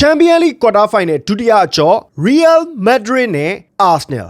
Champions League Quarter Final ဒုတိယအကျော် Real Madrid နဲ့ Arsenal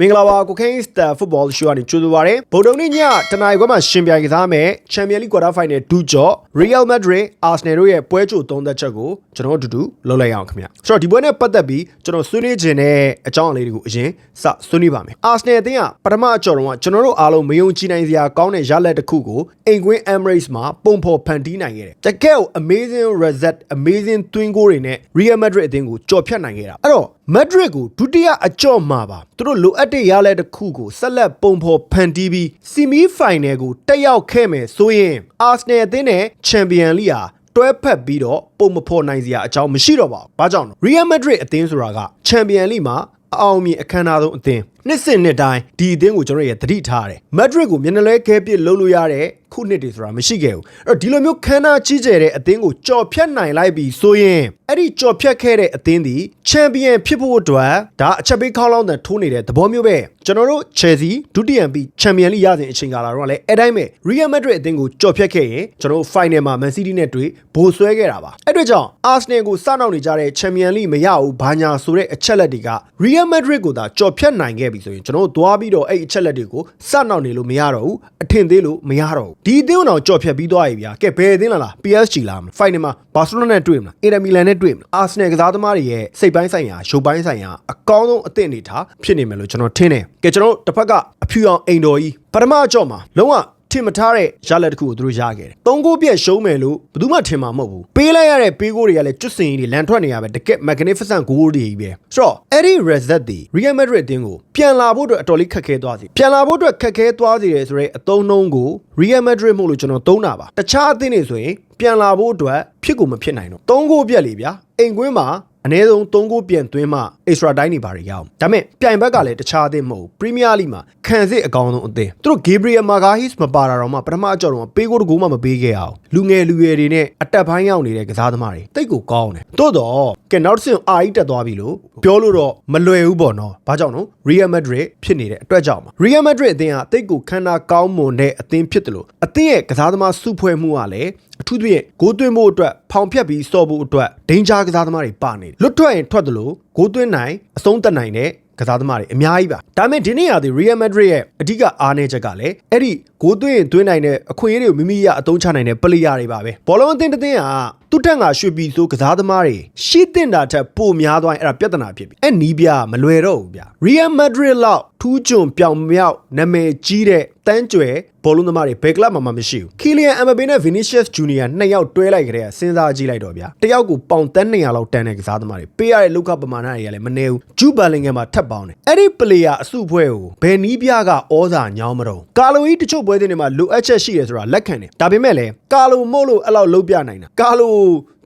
မင်္ဂလာပါကိုကိန်းစတာဖုတ်ဘောရှူကနေကြိုဆိုပါရစေဗုဒ္ဓနေ့ညတနင်္လာရီခွဲမှာရှင်ပြိုင်ကစားမယ်ချန်ပီယံလိကွာတာဖိုင်နယ်ဒူးကျော် Real Madrid Arsenal တို့ရဲ့ပွဲကြိုသုံးသက်ချက်ကိုကျွန်တော်တို့အတူတူလုပ်လိုက်ရအောင်ခင်ဗျဆိုတော့ဒီပွဲနဲ့ပတ်သက်ပြီးကျွန်တော်ဆွေးနွေးခြင်းတဲ့အကြောင်းအလေးတွေကိုအရင်စဆွေးနွေးပါမယ် Arsenal အသင်းကပထမအကြော်တော့ကကျွန်တော်တို့အားလုံးမယုံကြည်နိုင်စရာကောင်းတဲ့ရလဒ်တစ်ခုကိုအိမ်ကွင်း Emirates မှာပုံဖော်ဖန်တီးနိုင်ခဲ့တယ်တကယ်ကို amazing result amazing twin goal တွေနဲ့ Real Madrid အသင်းကိုကြော်ဖြတ်နိုင်ခဲ့တာအဲ့တော့ Madrid ကိုဒုတိယအကြော့မှာပါသူတို့လိုအပ်တဲ့ရလဒ်တစ်ခုကိုဆက်လက်ပုံဖော်ဖန်တီးပြီးဆီမီဖိုင်နယ်ကိုတက်ရောက်ခဲ့မယ်ဆိုရင် Arsenal အသင်းနဲ့ Champion League ဟာတွဲဖက်ပြီးတော့ပုံမဖော်နိုင်စရာအကြောင်းမရှိတော့ပါဘူး။ဘာကြောင့်လဲ။ Real Madrid အသင်းဆိုတာက Champion League မှာအအောင်မြင်အခမ်းအနားဆုံးအသင်း နှစ်စဉ်နှစ်တိုင်းဒီအသင်းကိုကျွန်တော်ရသတိထားရတယ်။ Madrid ကိုမျက်နှာလဲခဲပစ်လုပ်လို့ရတဲ့ခုနှစ်တွေဆိုတာမရှိခဲ့ဘူး။အဲ့တော့ဒီလိုမျိုးခမ်းနားကြီးကျယ်တဲ့အသင်းကိုကြော်ဖြတ်နိုင်လိုက်ပြီဆိုရင်အဲ့ဒီကြော်ဖြတ်ခဲ့တဲ့အသင်းဒီချန်ပီယံဖြစ်ဖို့အတွက်ဒါအချက်ပေးခေါင်းလောင်းတဲ့ထိုးနေတဲ့သဘောမျိုးပဲကျွန်တော်တို့ Chelsea ဒုတိယပြီးချန်ပီယံလိရစဉ်အချိန်ကာလတော့လည်းအဲ့တိုင်းပဲ Real Madrid အသင်းကိုကြော်ဖြတ်ခဲ့ရင်ကျွန်တော်တို့ final မှာ Man City နဲ့တွေ့ဘိုးဆွဲခဲ့တာပါအဲ့အတွက်ကြောင့် Arsenal ကိုစနောက်နေကြတဲ့ Champion League မရဘူးဘာညာဆိုတဲ့အချက်လက်တွေက Real Madrid ကိုသာကြော်ဖြတ်နိုင်ခဲ့ပြီဆိုရင်ကျွန်တော်တို့သွားပြီးတော့အဲ့အချက်လက်တွေကိုစနောက်နေလို့မရတော့ဘူးအထင်သေးလို့မရတော့ဘူးဒီအသင်းအောင်ကြော်ဖြတ်ပြီးသွားပြီဗျာကဲဘယ်အသင်းလားလား PSG လား final မှာ Barcelona နဲ့တွေ့မလား Inter Milan နဲ့တွေ့မလား Arsenal ကစားသမားတွေရဲ့စိတ်ပိုင်းဆိုင်ရာရုပ်ပိုင်းဆိုင်ရာအကောင်းဆုံးအသင့်အနေထားဖြစ်နေမယ်လို့ကျွန်တော်ထင်တယ်ကဲကျွန်တော်တို့တစ်ဖက်ကအဖြူအောင်အိမ်တော်ကြီးပထမအကြော့မှာလုံးဝထ င်မထားတဲ့ရလက်တစ်ခုကိုသူတို့ရခဲ့တယ်။သုံးကိုပြက်ရှုံးမယ်လို့ဘယ်သူမှထင်မှာမဟုတ်ဘူး။ပေးလိုက်ရတဲ့ပေးကိုတွေကလည်းကျွတ်စင်ကြီးတွေလန်ထွက်နေရပဲတကက် magnificent goal တွေကြီးပဲ။ဆိုတော့အဲ့ဒီ result တွေ Real Madrid အသင်းကိုပြန်လာဖို့အတွက်အတော်လေးခက်ခဲသွားစီ။ပြန်လာဖို့အတွက်ခက်ခဲသွားစီတယ်ဆိုရဲအသုံးနှုန်းကို Real Madrid မို့လို့ကျွန်တော်သုံးတာပါ။တခြားအသင်းတွေဆိုရင်ပြန်လာဖို့အတွက်ဖြစ်ကိုမဖြစ်နိုင်တော့။သုံးကိုပြက်လေဗျာ။အိမ်ကွင်းမှာ အနည်းဆုံး3ဂိုးပြန်သွင်းမှ extra time တွေပါရရအောင်ဒါပေမဲ့ပြိုင်ဘက်ကလည်းတခြားအသင်းမဟုတ်ဘူး Premier League မှာခံစစ်အကောင်းဆုံးအသင်းသူတို့ Gabriel Magalhaes မပါတာတော့မှပထမအကြော်တော့ပေးကိုတကူမှမပေးခဲ့အောင်လူငယ်လူရွယ်တွေနဲ့အတက်ပိုင်းရောက်နေတဲ့ကစားသမားတွေတိတ်ကိုကောင်းတယ်တိုးတော့ကဲနောက်တစ်ဆင့်အာကြီးတက်သွားပြီလို့ပြောလို့တော့မလွယ်ဘူးပေါ့နော်ဘာကြောင့်နော် Real Madrid ဖြစ်နေတဲ့အတွက်ကြောင့်ပါ Real Madrid အသင်းကတိတ်ကိုခန္ဓာကောင်းမွန်တဲ့အသင်းဖြစ်တယ်လို့အသင်းရဲ့ကစားသမားစုဖွဲ့မှုကလည်းအ ထူးသဖြင့်ဂိုးသွင်းဖို့အတွက်ဖောင်ဖြတ်ပြီးစော့ဖို့အတွက်ဒိန်ဂျာကစားသမားတွေပါနေတယ်လွတ်ထွက်ရင်ထွက်တယ်လို့ဂိုးသွင်းနိုင်အဆုံးသက်နိုင်တဲ့ကစားသမားတွေအများကြီးပါဒါပေမဲ့ဒီနေ့ရာဒီ Real Madrid ရဲ့အဓိကအားနည်းချက်ကလည်းအဲ့ဒီဂိုးသွင်းရင်သွင်းနိုင်တဲ့အခွင့်အရေးတွေကိုမိမိရအသုံးချနိုင်တဲ့ပလေယာတွေပါပဲဘောလုံးအသင်းတစ်သင်းကသူ့တက်ငါရွှေပြည်ဆိုကစားသမားတွေရှေ့တင်တာထက်ပိုများသွားရင်အဲ့ဒါပြဿနာဖြစ်ပြီအဲ့နီးပြမလွယ်တော့ဘူးဗျ Real Madrid လောက်ထူးချွန်ပြောင်မြောက်နာမည်ကြီးတဲ့တန်းကြွယ်ဘောလုံးသမားတွေဘယ်ကလပ်မှာမှမရှိဘူး Kylian Mbappe နဲ့ Vinicius Junior နှစ်ယောက်တွဲလိုက်ကြတဲ့စဉ်းစားကြည့်လိုက်တော့ဗျာတယောက်ကိုပေါင်တန်း200လောက်တန်းတဲ့ကစားသမားတွေပေးရတဲ့လောက်ကပမာဏတွေကလည်းမနေဘူးဂျူဘယ်လင်ဂမ်မှာထပ်ပေါင်းတယ်အဲ့ဒီ player အစုအဖွဲ့ကိုဘယ်နီးပြကဩဇာညောင်းမတော့ကာလိုကြီးတချို့ပွဲစဉ်တွေမှာလိုအပ်ချက်ရှိတယ်ဆိုတာလက်ခံတယ်ဒါပေမဲ့လည်းကာလိုမို့လို့အဲ့လောက်လုံးပြနိုင်တာကာလို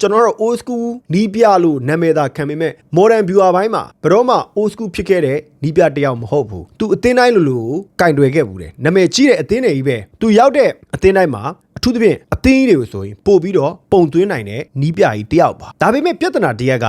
ကျွန်တော်တို့ old school နီးပြလို့နာမည်သာခံပေမဲ့ modern viewer ဘိုင်းမှာဘယ်တော့မှ old school ဖြစ်ခဲ့တဲ့နီးပြတစ်ယောက်မဟုတ်ဘူးသူအသင်းတိုင်းလိုလိုကင်တွယ်ခဲ့ဘူးတယ်နာမည်ကြီးတဲ့အသင်းတွေကြီးပဲသူရောက်တဲ့အသင်းတိုင်းမှာအထူးသဖြင့်အသင်းကြီးတွေကိုဆိုရင်ပို့ပြီးတော့ပုံသွင်းနိုင်တဲ့နီးပြကြီးတစ်ယောက်ပါဒါပေမဲ့ပြဿနာတစ်ရက်က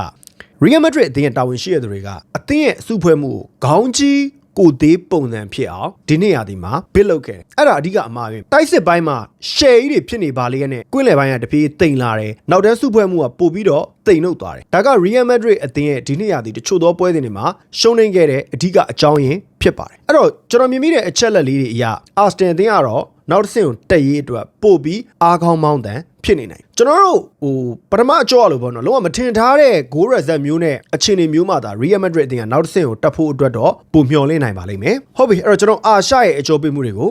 Real Madrid အသင်းရဲ့တာဝန်ရှိရသူတွေကအသင်းရဲ့အစုဖွဲ့မှုကိုခေါင်းကြီး ကိုသေးပုံစံဖြစ်အောင်ဒီနေ့ရာဒီမှာဘစ်လုပ်ခဲ့တယ်အဲ့ဒါအဓိကအမှားပဲတိုက်စစ်ပိုင်းမှာရှယ်ကြီးတွေဖြစ်နေပါလေနဲ့ကွင်းလယ်ပိုင်းကတပြေးတိမ်လာတယ်နောက်တန်းစုဖွဲ့မှုကပို့ပြီးတော့တိမ်နှုတ်သွားတယ်ဒါက Real Madrid အသင်းရဲ့ဒီနေ့ရာဒီတချို့သောပွဲစဉ်တွေမှာရှုံးနေခဲ့တဲ့အဓိကအကြောင်းရင်းဖြစ်ပါတယ်အဲ့တော့ကျွန်တော်မြင်မိတဲ့အချက်လက်လေးတွေအရအာစတင်အသင်းကတော့နောက်တစ်ဆင့်ကိုတက်ရေးအတွက်ပို့ပြီးအားကောင်းမောင်းတန် ဖြစ်နေနိုင်ကျွန်တော်တို့ဟိုပထမအကြောလို့ပေါ့နော်လုံးဝမထင်ထားတဲ့ goal result မျိုးနဲ့အခြေအနေမျိုးမှာဒါ Real Madrid အသင်းကနောက်တစ်ဆင့်ကိုတက်ဖို့အတွက်တော့ပုံမျှော်လင့်နိုင်ပါလိမ့်မယ်ဟုတ်ပြီအဲ့တော့ကျွန်တော်အာရှရဲ့အကြောပေးမှုတွေကို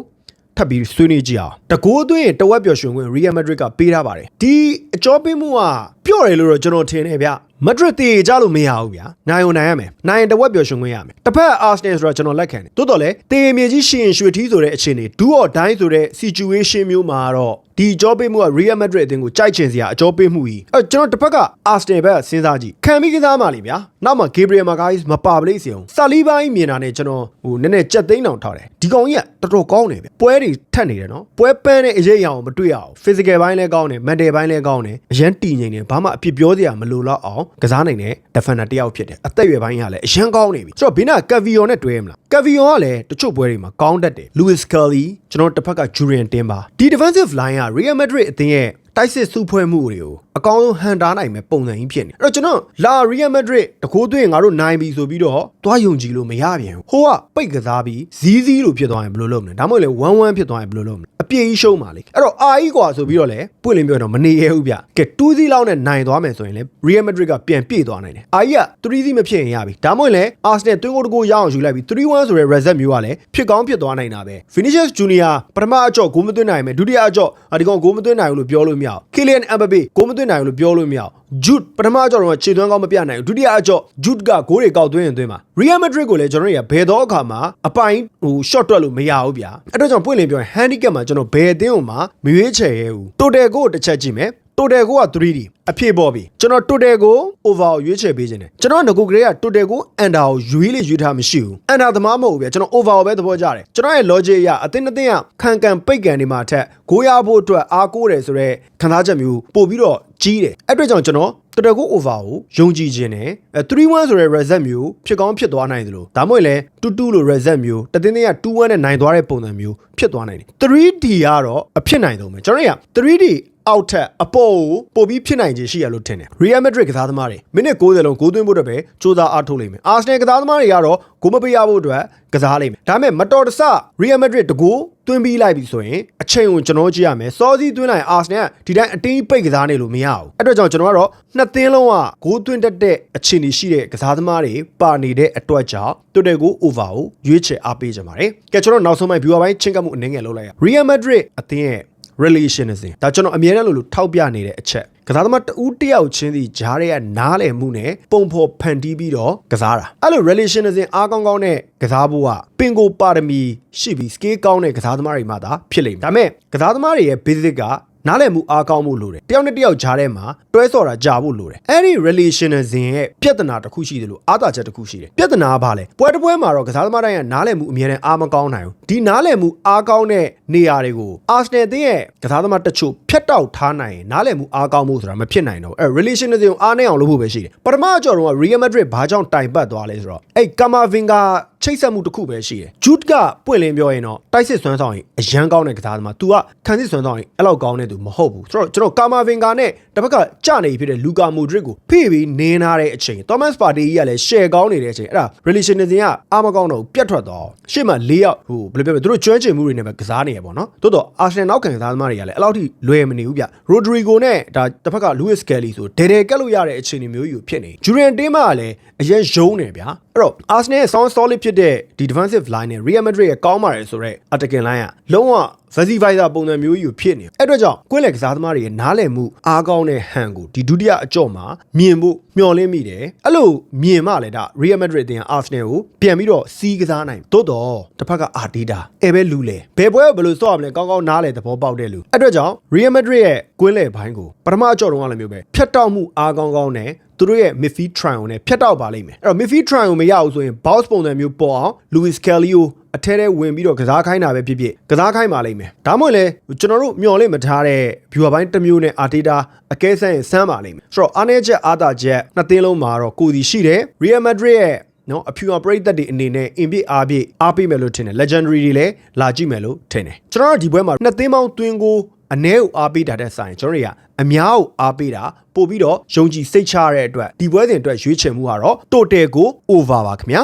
ထပ်ပြီးဆွေးနွေးကြည့်အောင်တကိုးသွင်းတဝက်ပျော်ရွှင်ခွင့် Real Madrid ကပေးထားပါတယ်ဒီအကြောပေးမှုကပျော့တယ်လို့တော့ကျွန်တော်ထင်တယ်ဗျမက်ဒရစ်တေကြလို့မရဘူးဗျာနိုင်ုံနိုင်ရမယ်နိုင်တဝက်ပျော်ရွှင်ခွင့်ရမယ်တစ်ဖက်အာစနယ်ဆိုတော့ကျွန်တော်လက်ခံတယ်တိုးတော်လဲတေမြေကြီးရှင်ရွှေထီးဆိုတဲ့အခြေအနေဒူးအော်ဒိုင်းဆိုတဲ့ situation မျိုးမှာတော့ဒီအကြောပေးမှုက Real Madrid အသင်းကိုကြိုက်ချင်စရာအကြောပေးမှုကြီးအဲကျွန်တော်တစ်ဖက်က Arsenal ဘက်ကစဉ်းစားကြည့်ခံပြီးကစားမှလေဗျာနောက်မှ Gabriel Magalhaes မပါပလိမ့်စီအောင်စာလီဘိုင်းမြင်တာနဲ့ကျွန်တော်ဟိုနည်းနည်းကြက်သိန်းတောင်ထားတယ်ဒီကောင်ကြီးကတော်တော်ကောင်းတယ်ဗျပွဲတွေထက်နေတယ်နော်ပွဲပန်းတဲ့အရေးအယောင်မတွေ့ရအောင် physical ဘိုင်းလည်းကောင်းတယ် mental ဘိုင်းလည်းကောင်းတယ်အရန်တည်ငြိမ်တယ်ဘာမှအပြစ်ပြောစရာမလိုတော့အောင်ကစားနိုင်တဲ့ defender တစ်ယောက်ဖြစ်တယ်အသက်အရွယ်ပိုင်းကလည်းအရန်ကောင်းနေပြီဆိုတော့ဘေးနာကဗီယွန်နဲ့တွဲမလားကဗီယွန်ကလည်းတချို့ပွဲတွေမှာကောင်းတတ်တယ် Louis Scully ကျွန်တော်တစ်ဖက်က Julian Timber ဒီ defensive line က Real Madrid အသင်းရဲ့ တိုက်စစ်စုဖွဲ့မှုတွေကိုအကောင်းဆုံးဟန်တားနိုင်မဲ့ပုံစံကြီးဖြစ်နေအဲ့တော့ကျွန်တော်လာရီယယ်မက်ဒရစ်တကိုးသွင်းငါတို့နိုင်ပြီဆိုပြီးတော့သွားယုံကြည်လို့မရပြန်ဘူးဟိုကပိတ်ကစားပြီးဇီးဇီးလို့ဖြစ်သွားရင်ဘယ်လိုလုပ်မလဲဒါမှမဟုတ်လေ1-1ဖြစ်သွားရင်ဘယ်လိုလုပ်မလဲအပြင်းရှုံးပါလေအဲ့တော့အာကြီးကွာဆိုပြီးတော့လေပွင့်လင်းပြောတော့မနေရဘူးဗျကဲ2စီးလောက်နဲ့နိုင်သွားမယ်ဆိုရင်လေ Real Madrid ကပြန်ပြေးသွားနိုင်တယ်အာကြီးက3စီးမဖြစ်ရင်ရပြီဒါမှမဟုတ်လေ Arsenal တွင်းကိုတကိုရအောင်ယူလိုက်ပြီး3-1ဆိုတဲ့ result မျိုးကလည်းဖြစ်ကောင်းဖြစ်သွားနိုင်တာပဲ Vinicius Junior ပထမအကြော့ဂိုးမသွင်းနိုင်မယ်ဒုတိယအကြော့ဒီကောင်ဂိုးမသွင်းနိုင်ဘူးလို့ပြောလို့မရဘူး Kylian Mbappe ဂိုးမသွင်းနိုင်ဘူးလို့ပြောလို့မရဘူး Jude ပထမအကြော့တော့ခြေသွမ်းကောင်းမပြနိုင်ဘူးဒုတိယအကြော့ Jude ကဂိုးတွေကောက်သွင်းရင်သွင်းမှာ Real Madrid ကိုလည်းကျွန်တော်တို့ကဘယ်တော့အခါမှာအပိုင်ဟို shot တွက်လို့မရဘူးဗျာအဲ့တော့ကျွန်တော်ပွင့်လင်းပြောရင် handicap မှာကျွန်တော်ဘယ်အသင်းကိုမှမရွေးချယ်ရဲဘူး total ကိုတစ်ချက်ကြည့်မယ် total ကိုက 3D အဖြစ်ပေါ်ပြီကျွန်တော် total ကို over ကိုရွေးချယ်ပေးခြင်းတယ်ကျွန်တော်ကငကိုကလေးက total ကို under ကိုရွေးလေရွေးထားမရှိဘူး under သမားမဟုတ်ဘူးဗျာကျွန်တော် over ကိုပဲသဘောကျတယ်ကျွန်တော်ရဲ့ logic အရအတင်းအတင်းကခံကန်ပိတ်ကန်နေမှာထက်ဂိုးရဖို့အတွက်အားကိုးတယ်ဆိုတော့ခံစားချက်မျိုးပို့ပြီးတော့ကြီးတယ်အဲ့အတွက်ကြောင့်ကျွန်တော်တော်တော်ကို over ကိုယုံကြည်ခြင်းနဲ့အဲ3-1ဆိုတဲ့ reset မျိုးဖြစ်ကောင်းဖြစ်သွားနိုင်သလိုဒါမှမဟုတ်လည်း2-2လို့ reset မျိုးတတင်းတင်းက2-1နဲ့နိုင်သွားတဲ့ပုံစံမျိုးဖြစ်သွားနိုင်တယ် 3D ကတော့အဖြစ်နိုင်တော့မယ်ကျွန်တော်တို့က 3D အောက်ထက်အပေါ်ကိုပို့ပြီးဖြစ်နိုင်ခြင်းရှိရလို့ထင်တယ်။ Real Madrid ကစားသမားတွေမိနစ်60လုံးဂိုးသွင်းဖို့အတွက်ပဲစူးစမ်းအားထုတ်လိမ့်မယ်။ Arsenal ကစားသမားတွေကတော့ဂိုးမပေးရဖို့အတွက်ကစားလိမ့်မယ်။ဒါပေမဲ့မတော်တဆ Real Madrid တကူသွင်းပြီးလိုက်ပြီဆိုရင်အချိန်ကိုကျွန်တော်ကြည့်ရမယ်။စောစီးသွင်းလိုက် Arsenal ကဒီတိုင်းအတင်းပိတ်ကစားနေလို့မရဘူး။အဲ့တော့ကြောင့်ကျွန်တော်ကတော့နှစ်သင်းလုံးကဂိုးသွင်းတတ်တဲ့အခြေအနေရှိတဲ့ကစားသမားတွေပါနေတဲ့အတွက်ကြောင့်တူတယ်ကို over ကိုရွေးချယ်အားပေးကြပါတယ်။ကဲကျွန်တော်နောက်ဆုံးပိုင်း viewer ပိုင်းချင်းကပ်မှုအနေငယ်လုပ်လိုက်ရ။ Real Madrid အသင်းရဲ့ relationism ဒါကျွန်တော်အမြဲတမ်းလို့လို့ထောက်ပြနေတဲ့အချက်ကစားသမားတဦးတယောက်ချင်းစီဂျားတွေကနားလည်မှုနဲ့ပုံဖော်ဖန်တီးပြီးတော့ကစားတာအဲ့လို relationism အားကောင်းကောင်းနဲ့ကစားဖို့ကပင်ကိုပါရမီရှိပြီး scale ကောင်းတဲ့ကစားသမားတွေမှသာဖြစ်လိမ့်မယ်ဒါပေမဲ့ကစားသမားတွေရဲ့ basic က နားလည်မှုအားကောင်းမှုလိုတယ်တယောက်နဲ့တယောက်ဂျားထဲမှာတွဲဆော်တာကြာဖို့လိုတယ်အဲ့ဒီ relationism ရဲ့ပြဿနာတစ်ခုရှိတယ်လို့အားသာချက်တစ်ခုရှိတယ်ပြဿနာကဘာလဲပွဲတစ်ပွဲမှာတော့ကစားသမားတိုင်းကနားလည်မှုအမြဲတမ်းအားမကောင်းနိုင်ဘူးဒီနားလည်မှုအားကောင်းတဲ့နေရာတွေကို Arsenal တင်းရဲ့ကစားသမားတချို့ဖြတ်တောက်ထားနိုင်ရင်နားလည်မှုအားကောင်းမှုဆိုတာမဖြစ်နိုင်တော့ဘူးအဲ့ relationism ကိုအားနည်းအောင်လုပ်ဖို့ပဲရှိတယ်ပထမအကြော်တော့ Real Madrid ဘာကြောင့်တိုင်ပတ်သွားလဲဆိုတော့အဲ့ Camavinga ချိတ်ဆက်မှုတစ်ခုပဲရှိတယ်။ Jude ကပွင့်လင်းပြောရင်တော့တိုက်စစ်စွမ်းဆောင်ရင်အရန်ကောင်းတဲ့ကစားသမား။ तू ကခံစစ်စွမ်းဆောင်ရင်အဲ့လောက်ကောင်းတဲ့သူမဟုတ်ဘူး။ဆိုတော့ကျွန်တော်ကာမာဗင်ဂါနဲ့တစ်ဖက်ကကြနေဖြစ်တဲ့လူကာမိုဒရစ်ကိုဖိပြီးနင်းထားတဲ့အချိန် Thomas Partey ကြီးကလည်း share ကောင်းနေတဲ့အချိန်အဲ့ဒါ relationism ကအားမကောင်းတော့ဘူးပြတ်ထွက်သွားအောင်။ရှေ့မှာ၄ယောက်ဟိုဘယ်လိုပြောမလဲသူတို့ကျွမ်းကျင်မှုတွေနဲ့ပဲကစားနေရပေါ့နော်။သို့တော့ Arsenal နောက်ခံကစားသမားတွေကလည်းအဲ့လောက်ထိလွယ်မနေဘူးဗျ။ Rodrigo နဲ့ဒါတစ်ဖက်က Luis Skelly ဆိုဒဲဒဲကက်လို့ရတဲ့အခြေအနေမျိုးကြီးဖြစ်နေ။ Julian Timber ကလည်းအရင်ယုံနေဗျာ။အဲ့တော့ Arsenal ရဲ့ sound solid ဖြစ်တဲ့ဒီ defensive line နဲ့ Real Madrid ရဲ့ကောင်းပါတယ်ဆိုတော့ attacking line ကလုံးဝ versifier ပုံစံမျိုးကြီးဖြစ်နေ။အဲ့အတွက်ကြောင့်ကွင်းလက်ကစားသမားတွေရဲ့နားလည်မှုအားကောင်းတဲ့ဟန်ကိုဒီဒုတိယအကြော့မှာမြင်ဖို့မျှော်လင့်မိတယ်။အဲ့လိုမြင်မှလည်းဒါ Real Madrid တင် Arsenal ကိုပြန်ပြီးတော့စီးကစားနိုင်။သို့တော့တစ်ဖက်က Arteta အဲပဲလူလေ။ဘယ်ပွဲကိုဘယ်လိုစော့ရမလဲကောင်းကောင်းနားလေသဘောပေါက်တဲ့လူ။အဲ့အတွက်ကြောင့် Real Madrid ရဲ့ကွင်းလယ်ဘိုင်းကိုပထမအကြော့တုန်းကလည်းမျိုးပဲဖြတ်တောက်မှုအားကောင်းကောင်းနဲ့သူတို့ရဲ့ midfield trial နဲ့ဖြတ်တောက်ပါလိမ့်မယ်အဲ့တော့ midfield trial ကိုမရဘူးဆိုရင် bounce ပုံစံမျိုးပေါ်အောင် Luis Kelly ကို အထဲထဲဝင်ပြီးတော့ကစားခိုင်းတာပဲဖြစ်ဖြစ်ကစားခိုင်းပါလိမ့်မယ်ဒါမှမဟုတ်လေကျွန်တော်တို့မျှော်လင့်မထားတဲ့ viewer ပိုင်းတစ်မျိုးနဲ့ Arteta အကဲဆန်းရင်ဆန်းပါလိမ့်မယ်ဆိုတော့အားနည်းချက်အားသာချက်နှစ်သင်းလုံးမှာတော့ကိုယ်စီရှိတယ် Real Madrid ရဲ့နော်အဖြူအပရိသတ်တွေအနေနဲ့အင်ပြအားပြအားပေးမယ်လို့ထင်တယ် legendary တွေလည်းလာကြည့်မယ်လို့ထင်တယ်ကျွန်တော်တို့ဒီပွဲမှာနှစ်သင်းပေါင်းတွင်းကိုအ ਨੇ ကိုအားပေးတာတဲ့ဆိုင်ကျွန်တော်တို့ကအများကိုအားပေးတာပို့ပြီးတော့ယုံကြည်စိတ်ချရတဲ့အတွက်ဒီပွဲစဉ်အတွက်ရွေးချယ်မှုကတော့တိုတယ်ကို over ပါခင်ဗျာ